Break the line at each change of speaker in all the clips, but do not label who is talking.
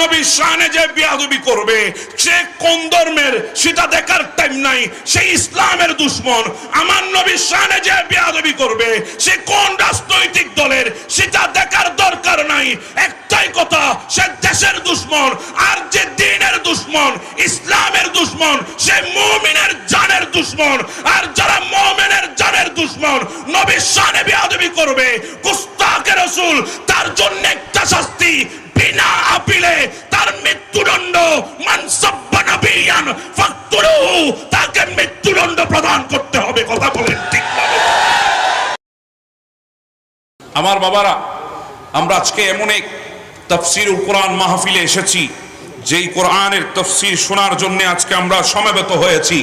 নবীর শানে যে বিয়াদবি করবে, সে কোন ধর্মের, সেটা দেখার টাইম নাই। সে ইসলামের দুশ্মন। আমার নবীর শানে যে বিয়াদবি করবে, সে কোন রাজনৈতিক দলের, সেটা দেখার দরকার নাই। একটাই কথা, সে দেশের দুশ্মন আর যে দিনের দুশ্মন, ইসলামের দুশ্মন, সে মুমিনের জানের দুশ্মন। আর যারা মুমিনের জানের দুশ্মন, নবীর শানে বিয়াদবি করবে, কুস্তাকে রসুল, তার জন্য একটা শাস্তি
আমার বাবারা, আমরা আজকে এমন এক তফসিরুল কোরআন মাহফিলে এসেছি, যেই কোরআনের তফসির শোনার জন্য আজকে আমরা সমবেত হয়েছি।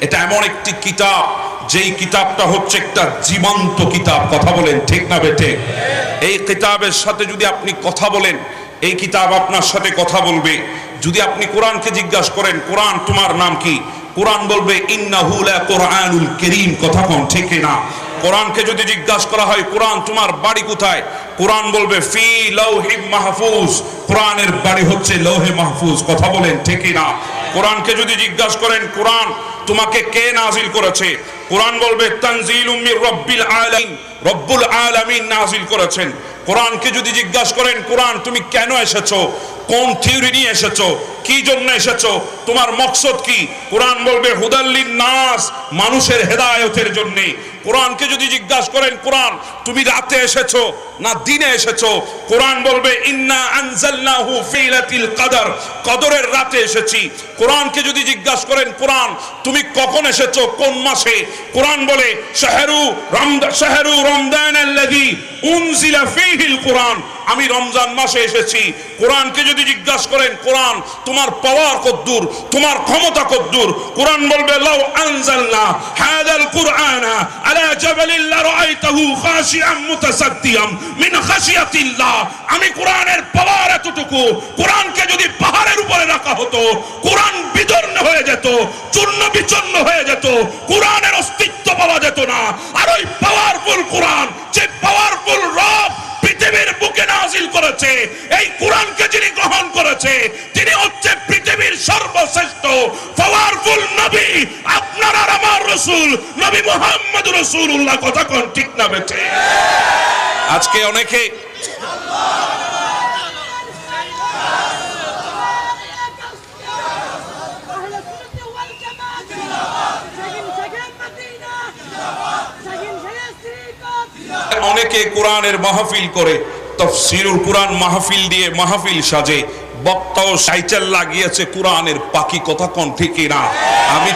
এটা এমন একটি কিতাব, যেই কিতাবটা হচ্ছে একটা জীবন্ত কিতাব, কথা বলেন ঠিক না বেঠে? এই কিতাবের সাথে যদি আপনি কথা বলেন, এই কিতাব আপনার সাথে কথা বলবে। যদি আপনি কোরআনকে জিজ্ঞাসা করেন, কোরআন, তোমার নাম কি? কোরআন বলবে, ইন্নাহু লা কোরআনুল করিম। কথা কোন, ঠিক না কোরআনকে যদি জিজ্ঞাসা করা হয়, কোরআন তোমার বাড়ি কোথায়? কোরআন বলবে, ফি লৌহি মাহফুজ। কোরআনের বাড়ি হচ্ছে লৌহে মাহফুজ। কথা বলেন ঠিকই না কোরআনকে যদি জিজ্ঞাসা করেন, কোরআন তোমাকে কে নাজিল করেছে? কোরআন বলবে তানজিল মির রব্বিল আলামিন। রব্বুল আলামিন নাজিল করেছেন। কোরআনকে যদি জিজ্ঞাসা করেন, কোরআন, তুমি কেন এসেছ? কোন থিওরি নিয়ে এসেছ? কি জন্য এসেছ? তোমার মকসদ কি? কোরআন বলবে হুদাল্লিন নাস মানুষের হেদায়তের জন্য। কোরআনকে যদি জিজ্ঞাসা করেন, কোরআন, তুমি রাতে এসেছ না দিনে এসেছ? কোরআন বলবে, ইন্না আনজালনাহু ফি লাইলাতিল কদর, কদরের রাতে এসেছি। কোরআনকে যদি জিজ্ঞাসা করেন, কোরআন, তুমি কখন এসেছ? কোন মাসে? কোরআন বলে, শাহরু শাহরু কোরআন। আমি রমজান মাসে এসেছি। কোরআনকে যদি জিজ্ঞাসা করেন, কোরআন, তোমার পাওয়ার কদ্দুর তোমার ক্ষমতা কদ্দুর কোরআন বলবে, লাউ আনজালনা হাদাল কুরআনা মিন খাশিয়াতিল্লাহ। আমি কোরআনের পাওয়ার এতটুকু কোরআনকে যদি পাহাড়ের উপরে রাখা হতো, কোরআন বিদর্ণ হয়ে যেত, চূর্ণ বিচূর্ণ হয়ে যেত, কোরআনের অস্তিত্ব পাওয়া যেত না। আর ওই পাওয়ারফুল কোরআন, যে পাওয়ারফুল রব পৃথিবীর বুকে নাজিল করেছে, এই কোরআনকে যিনি গ্রহণ করেছে, তিনি হচ্ছে পৃথিবীর সর্বশ্রেষ্ঠ পাওয়ারফুল নবী। আপনার আর আমার রসুল, নবী মোহাম্মদ রসুল্লাহ কথা কোন ঠিক না বেঠে? আজকে অনেকে অনেকে কোরআনের মাহফিল করে, তফসিরুল কোরআন মাহফিল দিয়ে মাহফিল সাজে, বক্তাও সাইচাল লাগিয়েছে কোরআনের পাখি কথা কোন ঠিকই না। আমি